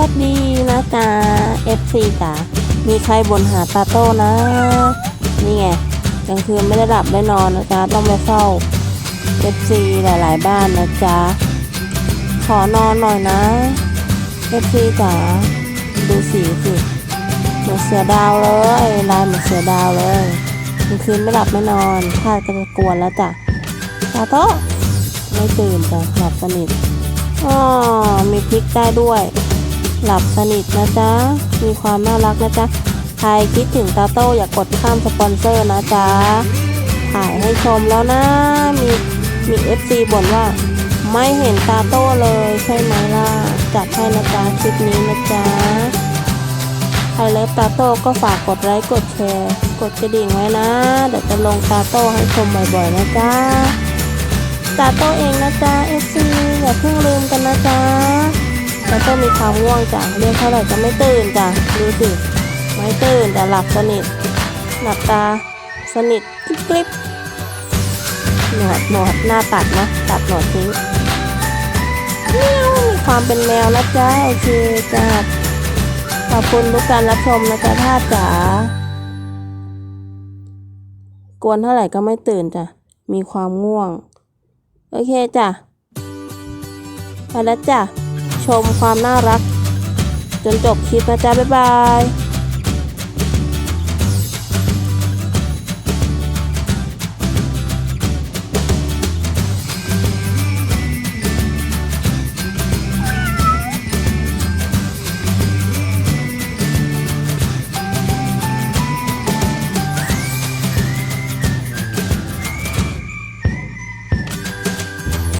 วัสดีนะจ๊ะ FC จ๋ามีใครบ่นหาตาโต้นะ นี่ไงกลางคืนไม่ได้หลับได้นอนนะจ๊ะ ต้องไปเฝ้า FC หลาย ๆ บ้านนะจ๊ะ ขอนอนหน่อยนะ FC จ๋าดูสีสิเหมือนเสือดาวเลยลายเหมือนเสือดาวเลยกลางคืนไม่หลับไม่นอนพลาดก็จะกวนแล้วจ้ะตาโต้ไม่ตื่นจ้ะหลับสนิทอ๋อมีพริกได้ด้วย หลับสนิทนะจ๊ะ มีความน่ารักนะจ๊ะ ใครคิดถึงตาโต้อย่ากกดข้ามสปอนเซอร์นะจ๊ะ ถ่ายให้ชมแล้วนะ มีมีเอฟซีบ่นว่า ไม่เห็นตาโต้เลยใช่ไหมล่ะ จัดให้นะจ๊ะคลิปนี้นะจ๊ะ ใครเลิฟตาโต้ก็ฝากกดไลค์กดแชร์ กดกระดิ่งไว้นะ เดี๋ยวจะลงตาโต้ให้ชมบ่อยๆนะจ๊ะตาโต้เองนะจ๊ะเอฟซีอย่าเพิ่งลืมกันนะจ๊ะ ตาโต้องมีความง่วงจ้ะเรียกเท่าไหร่ก็ไม่ตื่นจ้ะดูสิไม่ตื่นแต่หลับสนิทหลับตาสนิทกริบกริบหนวดหนวดหน้าตัดนะตัดหนวดทิ้งเมียวมีความเป็นแมวนะจ๊ะโอเคจ้ะขอบคุณทุกการรับชมนะจ๊ะท่าจ๋ากวนเท่าไหร่ก็ไม่ตื่นจ้ะมีความง่วง โอเคจ้ะไปแล้วจ้ะ ชมความน่ารัก จนจบคลิปนะจ๊ะ บ๊ายบาย